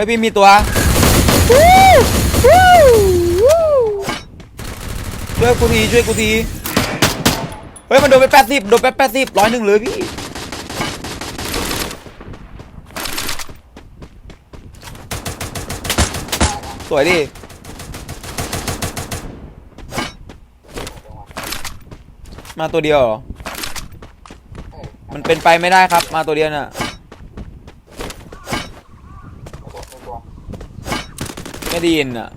ฮ้ยพี่มีตัวช่วยกูทีช่วยกูทีเฮ้ยมันโดนไปแปดสิบโดนไปแปดสิบร้อยหนึ่งเลยพี่สวยดิมาตัวเดียวมันเป็นไปไม่ได้ครับ มาตัวเดียวน่ะ ไม่ได้ยินอะ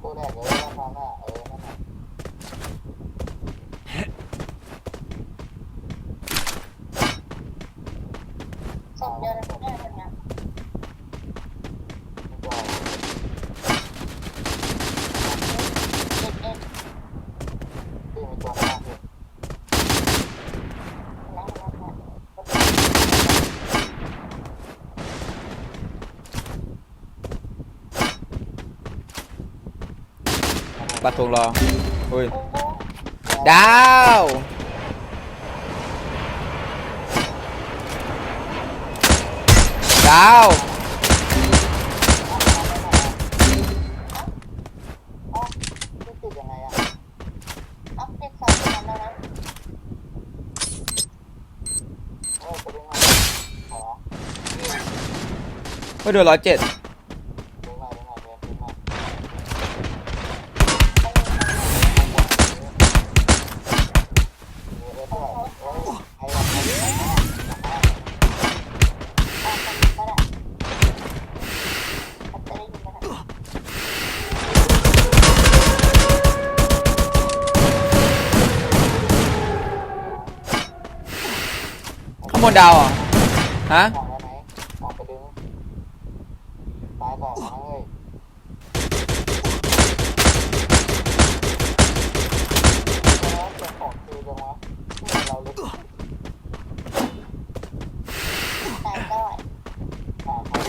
ตัวแรกเลยว่าทำหน้าเออนั่นแหละพี่ ปัดทงรออุ้ยดาวดาวดยัไาไม่โดนร้อยเจ็ดะเราลึกอ่าครับ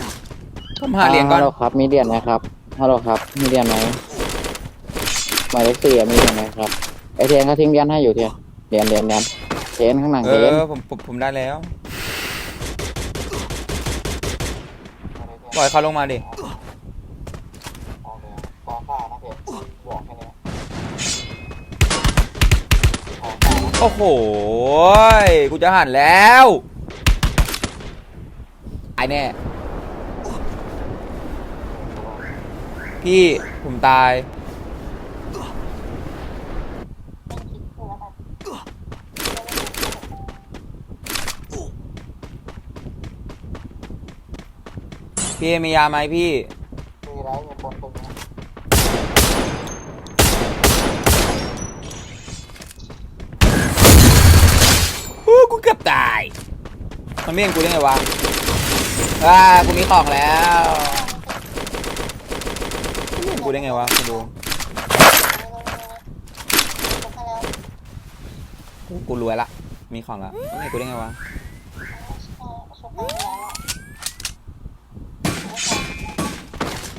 ผมหาเหรียญก่อนฮัลโหลครับ มีเหรียญไหมครับฮัลโหลครับ มีเหรียญไหมหมายเลขสี่อะมีเหรียญไหมครับไอเทียนเขาทิ้งเหรียญให้อยู่เทียนเหรียญเหรียญเหรียญ เทียนข้างหลังเอเทียนอผมผมผมได้แล้ว ปล่อยเขาลงมาดิโอเคขอค่านะเพจบอกแค่นี้ขอค่านะโอ้โหยกูจะหันแล้วตายแน่ พี่ผมตาย พี่มียาไหมพี่มีไรมีคนตรงนี้โอ้กูเกือบตาย มันไม่เห็นกูได้ไงวะอ่ากูมีของแล้วไม่เห็นกูได้ไงวะกูดูกูกูรวยละ มีของละไม่เห็นกูได้ไงวะ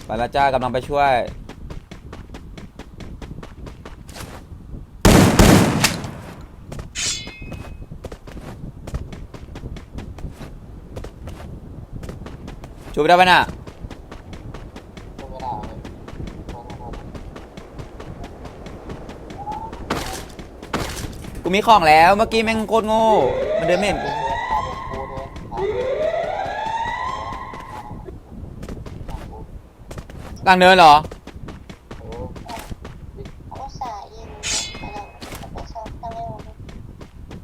ไปและจ้ากำลังไปช่วยช่วยไปได้ปะน่ะกูมีของแล้วเมื่อกี้แม่งโคตรโง่ มันเดินไม่เห็นกู ต่างเนินเหรออ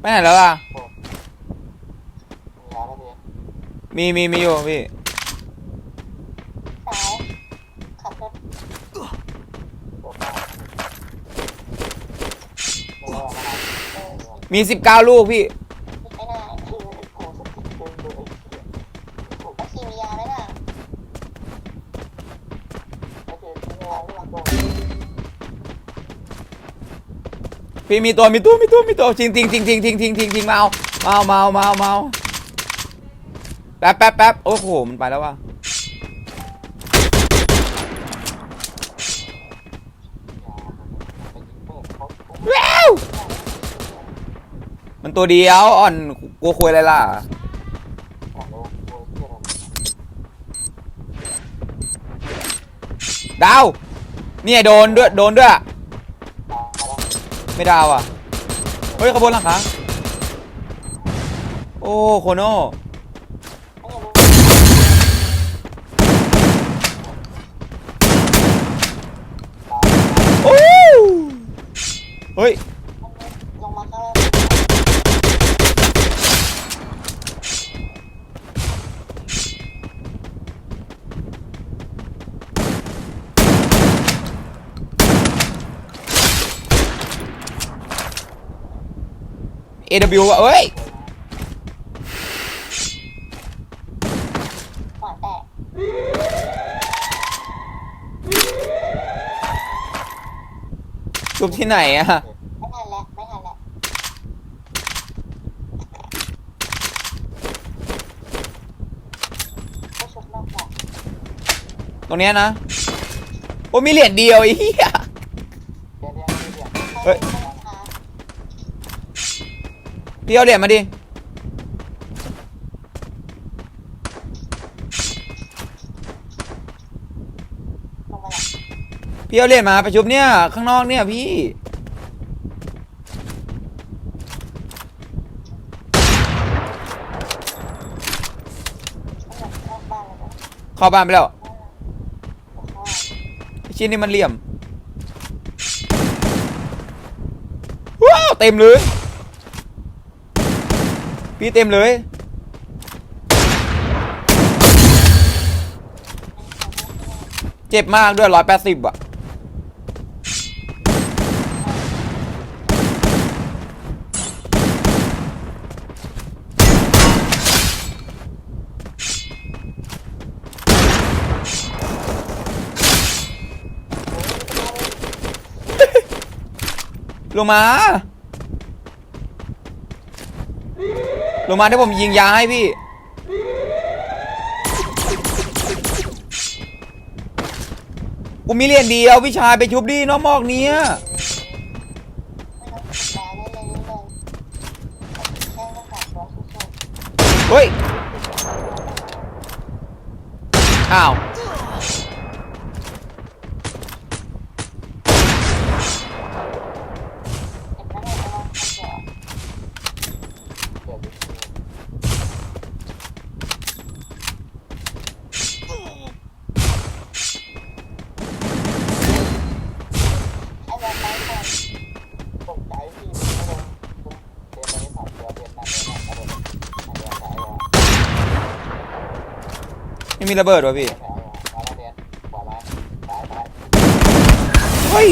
แไม่วัไหนแล้วล่ะมีมีมีอยู่พี่มีสิบเก้าลูกพี่ พี่มีตัวมีตัวมีตัวมีตัวจริงจริงจริงจริงจริงจริงจริงเมาเมาเมาเมาเมาแป๊บแป๊บแป๊บโอ้โหมันไปแล้วว่ะว้าวมันตัวเดียวอ่อนกลัวคุยอะไรล่ะดาวเนี่ยโดนด้วยโดนด้วย ไม่ดาวอะ เฮ้ยขบวนหลังคาโอ้โคโน่โอ้เฮ้ย ลงมาข้างล่าง เอวอะเอ้ยหวานแตกชุบที่ไหนอะ ไม่ทันแล้ว ไม่ทันแล้ว ก็ชุบนอกแบบตรงเนี้ยนะ โอ้มีเหรียญเดียวไอ้เหี้ย เดี๋ยวเดี๋ยวเดี๋ยวเฮ้ยข้างล่างคะ พี่เอาเหรียญมาดิลงมาแล้วพี่เอาเหรียญมาไปชุบเนี่ย ข้างนอกเนี่ยพี่ไม่อบานเข้าบ้านไปแล้วไอชิ้นนี้มันเหลี่ยม ว้าว เต็มเลย พี่เต็มเลย เจ็บมากด้วยร้อยแปดสิบอะ ลงมา ลงมาที่ผมยิงยาให้พี่ กูมีเหรียญเดียวพี่ชายไปชุบดีน้องมอกเนี้ยเฮ้ย อ้าว ๆเห็นไหมเนี่ยเอามาเดี๋ยวเดี๋ยวดูไอ้แบบไปก่อนตกใจพี่ไม่ลงเตรียมไปให้สามตัวเตรียมมาเลยนะกระโดดอันเดียวสายอะ ไม่มีระเบิดวะพี่แถวอะมาแล้วเรียนขวามาซ้ายซ้ายเฮ้ย